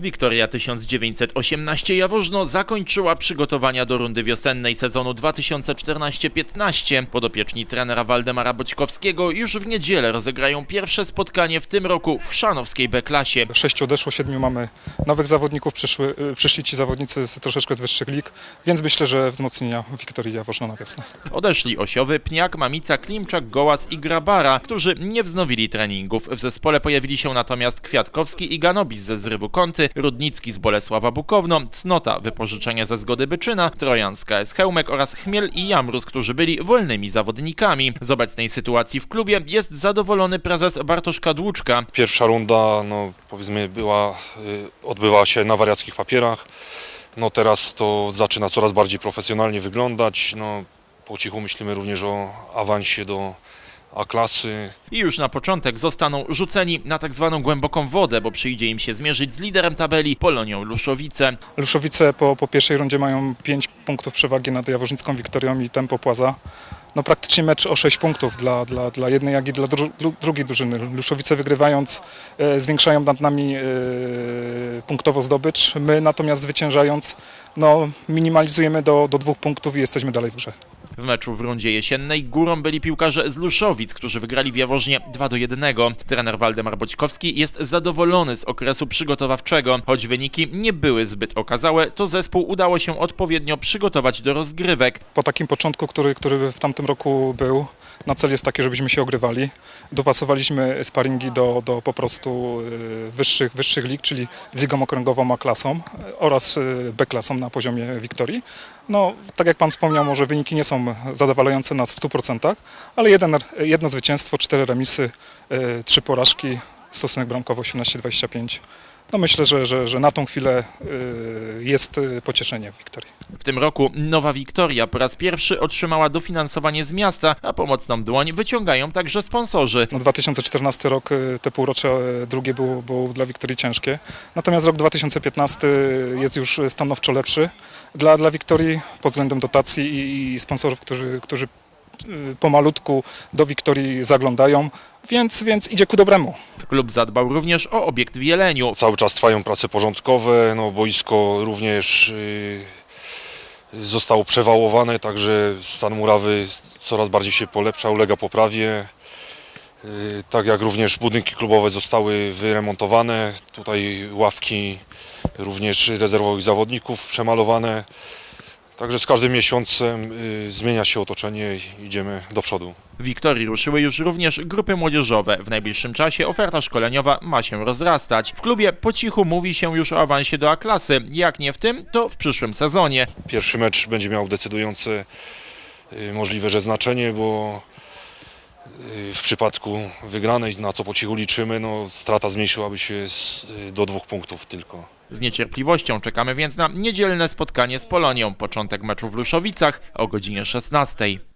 Wiktoria 1918 Jaworzno zakończyła przygotowania do rundy wiosennej sezonu 2014-15. Podopieczni trenera Waldemara Boćkowskiego już w niedzielę rozegrają pierwsze spotkanie w tym roku w chrzanowskiej B-klasie. Sześciu odeszło, siedmiu mamy nowych zawodników, przyszły, y, przyszli ci zawodnicy z, troszeczkę z wyższych lig, więc myślę, że wzmocnienia Wiktorii Jaworzno na wiosnę. Odeszli Osiowy, Pniak, Mamica, Klimczak, Gołas i Grabara, którzy nie wznowili treningów. W zespole pojawili się natomiast Kwiatkowski i Ganobis ze Zrywu Kąty, Rudnicki z Bolesława Bukowno, Cnota wypożyczenia ze Zgody Byczyna, Trojanska z Chełmek oraz Chmiel i Jamrus, którzy byli wolnymi zawodnikami. Z obecnej sytuacji w klubie jest zadowolony prezes Bartosz Kadłuczka. Pierwsza runda, no powiedzmy, była, y, odbywała się na wariackich papierach. No teraz to zaczyna coraz bardziej profesjonalnie wyglądać. No, po cichu myślimy również o awansie do A-klasy. I już na początek zostaną rzuceni na tak zwaną głęboką wodę, bo przyjdzie im się zmierzyć z liderem tabeli Polonią Luszowice. Luszowice po, po pierwszej rundzie mają 5 punktów przewagi nad Jaworznicką Wiktorią i Tempo Płaza. No praktycznie mecz o 6 punktów dla, dla, dla jednej, jak i dla dru, dru, drugiej drużyny. Luszowice wygrywając e, zwiększają nad nami e, punktowo zdobycz, my natomiast zwyciężając no, minimalizujemy do, do dwóch punktów i jesteśmy dalej w grze. W meczu w rundzie jesiennej górą byli piłkarze z Luszowic, którzy wygrali w Jaworznie 2 do 1. Trener Waldemar Boćkowski jest zadowolony z okresu przygotowawczego. Choć wyniki nie były zbyt okazałe, to zespół udało się odpowiednio przygotować do rozgrywek. po takim początku, który, który w tamtym roku był, no cel jest taki, żebyśmy się ogrywali. Dopasowaliśmy sparingi do, do po prostu y, wyższych, wyższych lig, czyli z ligą okręgową A-klasą y, oraz y, B-klasą na poziomie Wiktorii. No, tak jak Pan wspomniał, może wyniki nie są zadowalające nas w 100%, ale jeden, jedno zwycięstwo, cztery remisy, y, trzy porażki, stosunek bramkowy 18-25. No myślę, że, że, że na tą chwilę y, jest y, pocieszenie w Wiktorii. W tym roku Nowa Wiktoria po raz pierwszy otrzymała dofinansowanie z miasta, a pomocną dłoń wyciągają także sponsorzy. No 2014 rok, y, te półrocze drugie było, było dla Wiktorii ciężkie. Natomiast rok 2015 jest już stanowczo lepszy dla, dla Wiktorii pod względem dotacji i, i sponsorów, którzy, którzy pomalutku do Wiktorii zaglądają, więc, więc idzie ku dobremu. Klub zadbał również o obiekt w Jeleniu. Cały czas trwają prace porządkowe, no boisko również y, zostało przewałowane, także stan murawy coraz bardziej się polepsza, ulega poprawie. Y, Tak jak również budynki klubowe zostały wyremontowane, tutaj ławki również rezerwowych zawodników przemalowane. Także z każdym miesiącem y, zmienia się otoczenie i idziemy do przodu. Wiktorii ruszyły już również grupy młodzieżowe. W najbliższym czasie oferta szkoleniowa ma się rozrastać. W klubie po cichu mówi się już o awansie do A-klasy. Jak nie w tym, to w przyszłym sezonie. Pierwszy mecz będzie miał decydujące y, możliwe, że znaczenie, bo y, w przypadku wygranej, na co po cichu liczymy, no, strata zmniejszyłaby się do dwóch punktów tylko. Z niecierpliwością czekamy więc na niedzielne spotkanie z Polonią. Początek meczu w Luszowicach o godzinie 16.